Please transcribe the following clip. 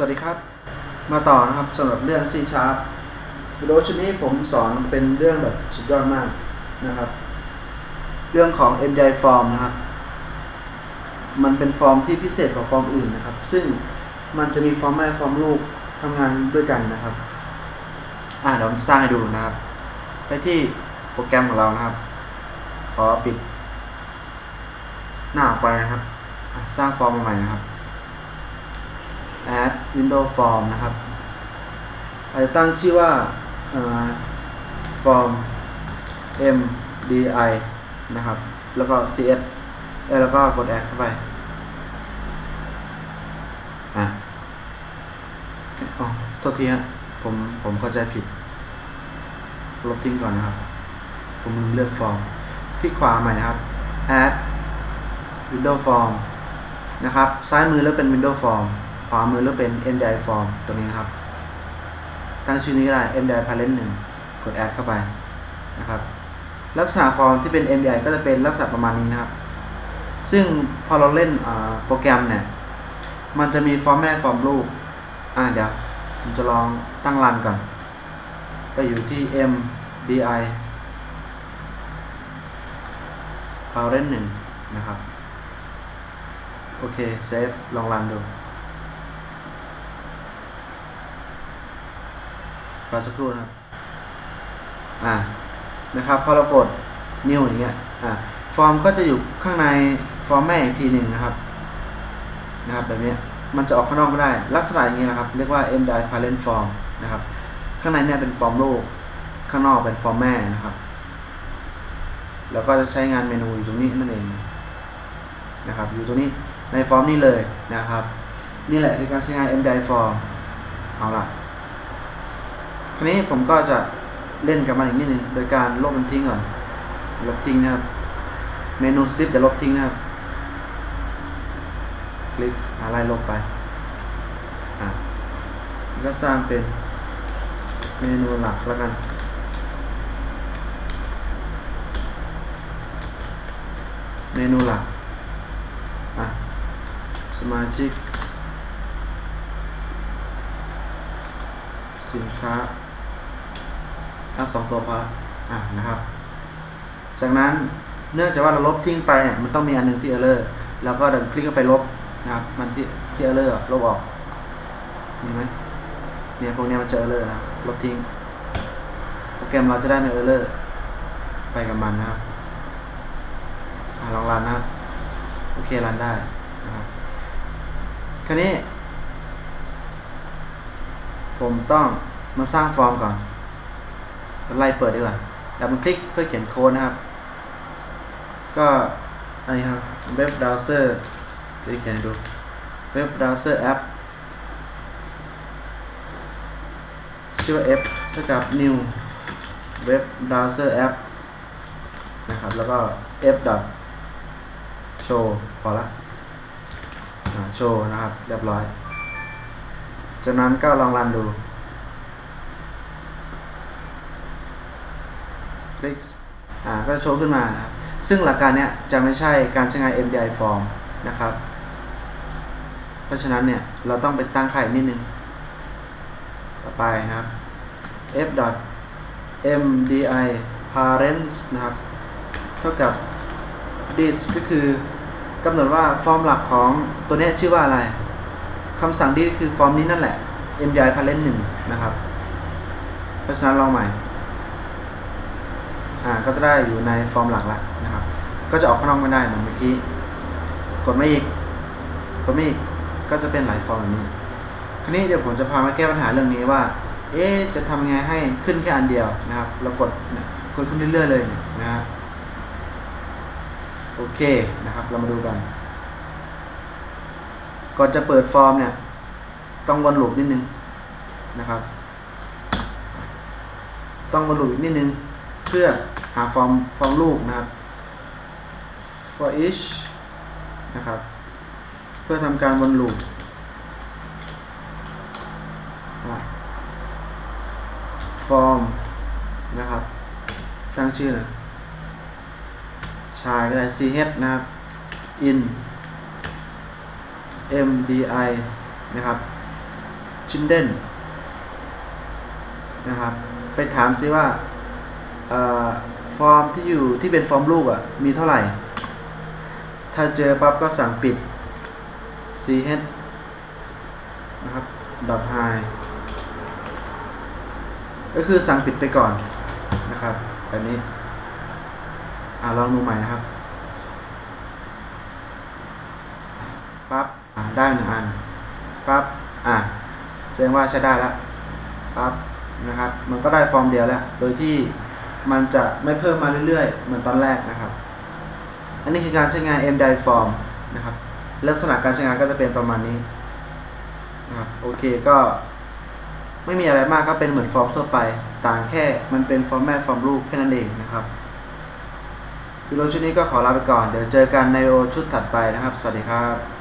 สวัสดีครับ มาต่อนะครับสำหรับเรื่อง C Sharp วิดีโอชุดนี้ผมสอนเป็นเรื่องแบบสุดยอดมากนะครับ เรื่องของ MDI form นะครับ มันเป็นฟอร์มที่พิเศษกว่าฟอร์มอื่นนะครับ ซึ่งมันจะมีฟอร์มแม่ฟอร์มลูกทำงานด้วยกันนะครับ อ่าเดี๋ยวผมสร้างให้ดูนะครับ ไปที่โปรแกรมของเรานะครับ ขอปิดหน้าออกไปนะครับ สร้างฟอร์มใหม่นะครับ add window form นะครับอาจจะตั้งชื่อว่าเอ่อ form mdi นะครับ แล้วก็ cs แล้วก็กด add เข้าไปอะอ๋อโทษทีฮะผมผมเข้าใจผิด ลบทิ้งก่อนนะครับ ผมลืมเลือกฟอร์มคลิกขวาใหม่นะครับ add window form นะครับ ซ้ายมือแล้วเป็น window form ขวามือแล้วเป็น mdi form ตรงนี้นะครับ ตั้งชื่อนี้ก็ได้ mdi parent 1กด add เข้าไปนะครับ ลักษณะฟอร์มที่เป็น mdi ก็จะเป็นลักษณะประมาณนี้นะครับ ซึ่งพอเราเล่นโปรแกรมเนี่ย มันจะมีฟอร์มแม่ฟอร์มลูก อ่าเดี๋ยวผมจะลองตั้งรันก่อน ไปอยู่ที่ mdi parent 1นะครับ โอเค เซฟ ลองรันดู รอสักครู่นะครับ อ่า นะครับ พอเรากด new อย่างเงี้ย อ่า ฟอร์มก็จะอยู่ข้างในฟอร์มแม่อีกทีหนึ่งนะครับ นะครับ แบบนี้ มันจะออกข้างนอกไม่ได้ ลักษณะอย่างนี้นะครับ เรียกว่า mdi parent form นะครับ ข้างในเนี่ยเป็นฟอร์มลูก ข้างนอกเป็นฟอร์มแม่นะครับ แล้วก็จะใช้งานเมนูอยู่ตรงนี้นั่นเอง นะครับ อยู่ตรงนี้ในฟอร์มนี้เลยนะครับ นี่แหละคือการใช้งาน mdi form เอาละ ครนี้ผมก็จะเล่นกับมันอีกนิดนึงโดยการลบมันทิ้งก่อนลบทิ้งนะครับ เมนูสติปจะลบทิ้งนะครับ คลิกอะไรลบไปอะก็สร้างเป็นเมนูหลักแล้วกันเมนูหลักอะสมาชิก สินค้า ทั้งสองตัวพอละอะนะครับ จากนั้นเนื่องจากว่าเราลบทิ้งไปเนี่ยมันต้องมีอันหนึงที่ error แล้วก็ดันคลิกเข้าไปลบนะครับ มันที่ที่ error ลบออกมีไหมเนี่ยพวกนี้มันเจอ error นะครับลบทิ้งโปรแกรมเราจะได้ไม่ error ไปกับมันนะครับอลองรันนะครับโอเครันได้นะครับคราวนี้ ผมต้องมาสร้างฟอร์มก่อน ไล่เปิดดีกว่าดับบคลิกเพื่อเขียนโค้ดนะครับ ก็อันนี้ครับเว็บเบราว์เซอร์จะเขียนดูเว็บเบราว์เซอร์แอปชื่อว่า f เท่ากับ new เว็บเบราว์เซอร์แอปนะครับ แล้วก็ f dot show พอละโชว์นะครับ เรียบร้อย จากนั้นก็ลองรันดู คลิกก็จะโชว์ขึ้นมานะครับซึ่งหลักการเนี้ยจะไม่ใช่การใช้งาน MDI form นะครับ เพราะฉะนั้นเนี่ยเราต้องไปตั้งค่าอีกนิดนึง ต่อไปนะครับ f mdi parents นะครับ เท่ากับ this ก็คือกำหนดว่าฟอร์มหลักของตัวนี้ชื่อว่าอะไรคำสั่ง this คือฟอร์มนี้นั่นแหละ mdi parent 1 นะครับ เพราะฉะนั้นลองใหม่ อ่าก็จะได้อยู่ในฟอร์มหลักแล้วนะครับ ก็จะออกข้างนอกไม่ได้เหมือนเมื่อกี้ กดไม่อีก กดไม่อีก ก็จะเป็นหลายฟอร์มแบบนี้ คราวนี้เดี๋ยวผมจะพามาแก้ปัญหาเรื่องนี้ว่า เอ๊ะจะทำยังไงให้ขึ้นแค่อันเดียวนะครับแล้วกดกดขึ้นเรื่อยๆเลยนะฮะโอเคนะครับ เรามาดูกัน ก่อนจะเปิดฟอร์มเนี่ย ต้องวนลูปนิดนึงนะครับ ต้องวนลูปอีกนิดนึง เพื่อาฟอร์มฟอร์มลูกนะครับ for each นะครับ เพื่อทำการวนลูปฟอร์มนะครับ ตั้งชื่อนะชายก็ได้ ch นะครับ in mdi นะครับ children นะครับ ไปถามซิว่า ฟอร์มที่อยู่ที่เป็นฟอร์มลูกอะ่ะ มีเท่าไหร่ ถ้าเจอปั๊บก็สั่งปิด ch นะครับ dot high ก็คือสั่งปิดไปก่อนนะครับแบบนี้ อ่าลองดูใหม่นะครับปั๊บอ่าได้หนึ่งอันปั๊บอ่าแสดงว่าใช้ได้แล้วปั๊บนะครับ มันก็ได้ฟอร์มเดียวแล้ว โดยที่ มันจะไม่เพิ่มมาเรื่อยๆ เหมือนตอนแรกนะครับ อันนี้คือการใช้งาน m d i form นะครับ ลักษณะการใช้งานก็จะเป็นประมาณนี้นะครับโอเคก็ไม่มีอะไรมากก็เป็นเหมือนฟอร์มทั่วไป ต่างแค่มันเป็นฟอร์แมตฟอร์มรูปแค่นั้นเองนะครับวิดีโอชุดนี้ก็ขอลาไปก่อน เดี๋ยวเจอกันในวิดีโอชุดถัดไปนะครับ สวัสดีครับ